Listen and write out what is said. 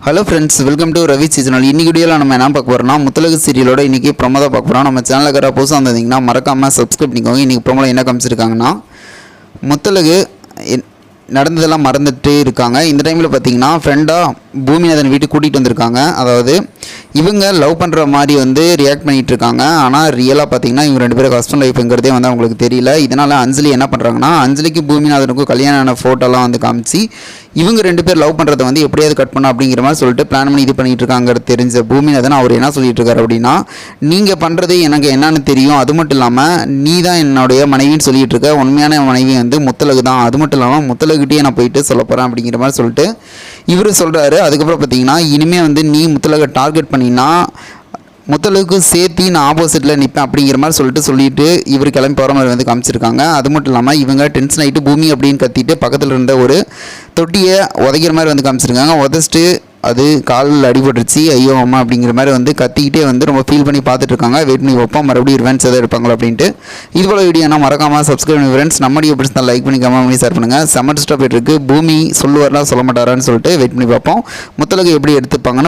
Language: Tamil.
Hello friends welcome to Ravi seasonal இன்னைக்கு வீடியோவில் நம்ம என்ன பார்க்க போகிறோம்னா முத்தலகு சீரியலோட இன்றைக்கி பிரமதா தான் பார்க்க போகிறோம் நம்ம சேனலுக்கு யாராவது புதுசாக வந்திருந்தீங்கன்னா மறக்காமல் சப்ஸ்கிரைப் பண்ணிக்கோங்க. இன்றைக்கி ப்ரொமோவில் என்ன காமிச்சிருக்காங்கன்னா முத்தலகு என்- நடந்ததெல்லாம் மறந்துட்டு இருக்காங்க. இந்த டைமில் பார்த்தீங்கன்னா ஃப்ரெண்டாக பூமிநாதன் வீட்டுக்கு கூட்டிகிட்டு வந்திருக்காங்க. அதாவது இவங்க லவ் பண்ணுற மாதிரி வந்து ரியாக்ட் பண்ணிகிட்டு இருக்காங்க. ஆனால் ரியலாக பார்த்தீங்கன்னா இவங்க ரெண்டு பேரும் கஷ்டம் லைஃப்ங்கிறதே வந்து அவங்களுக்கு தெரியல. இதனால் அஞ்சலி என்ன பண்ணுறாங்கன்னா அஞ்சலிக்கு பூமிநாதனுக்கும் கல்யாணம் ஆன ஃபோட்டோலாம் வந்து காமிச்சு இவங்க ரெண்டு பேர் லவ் பண்ணுறத வந்து எப்படியாவது கட் பண்ண அப்படிங்கிற மாதிரி சொல்லிட்டு பிளான் பண்ணி இது பண்ணிட்டு இருக்காங்க தெரிஞ்ச பூமிநாதன் அவர் என்ன சொல்லிட்டு இருக்காரு அப்படின்னா நீங்கள் பண்ணுறது எனக்கு என்னன்னு தெரியும். அது மட்டும் இல்லாமல் நீ தான் என்னுடைய மனைவின்னு சொல்லிட்டு இருக்க. உண்மையான மனைவி வந்து முத்தலகு தான் அது மட்டும் இல்லாமல் முத்தலகுகிட்டே நான் போயிட்டு சொல்ல போகிறேன் அப்படிங்கிற மாதிரி சொல்லிட்டு இவர் சொல்கிறாரு அதுக்கப்புறம் பார்த்தீங்கன்னா இனிமேல் வந்து நீ முத்தலகை டார்கெட் பண்ணினா முத்தலுக்கு சேர்த்து நான் ஆப்போசிட்டில் நிற்பேன் அப்படிங்கிற மாதிரி சொல்லிட்டு சொல்லிட்டு இவர் கிளம்பி போகிற மாதிரி வந்து காமிச்சிருக்காங்க. அது மட்டும் இல்லாமல் இவங்க டென்ஷன் ஆகிட்டு பூமி அப்படின்னு கத்திட்டு பக்கத்தில் இருந்த ஒரு தொட்டியை உதைக்கிற மாதிரி வந்து காமிச்சிருக்காங்க. உதச்சிட்டு அது காலில் அடிபட்டுருச்சு ஐயோ அம்மா அப்படிங்கிற மாதிரி வந்து கத்திக்கிட்டே வந்து ரொம்ப ஃபீல் பண்ணி பார்த்துட்ருக்காங்க. வெயிட் பண்ணி வைப்போம் மறுபடியும் ரிவென்ஸ் எதாவது எடுப்பாங்களா அப்படின்ட்டு. இது போல் வீடியோ நான் மறக்காமல் சப்ஸ்கிரைப் பண்ணி ஃப்ரெண்ட்ஸ் நம்ம வீடியோ தான் லைக் பண்ணி கமெண்ட் பண்ணி ஷேர் பண்ணுங்கள் செமஸ்டர் போயிட்டு இருக்குது பூமி சொல்லுவாரா சொல்ல மாட்டாரான்னு சொல்லிட்டு வெயிட் பண்ணி பார்ப்போம். முத்தலகு எப்படி எடுத்துப்பாங்கன்னு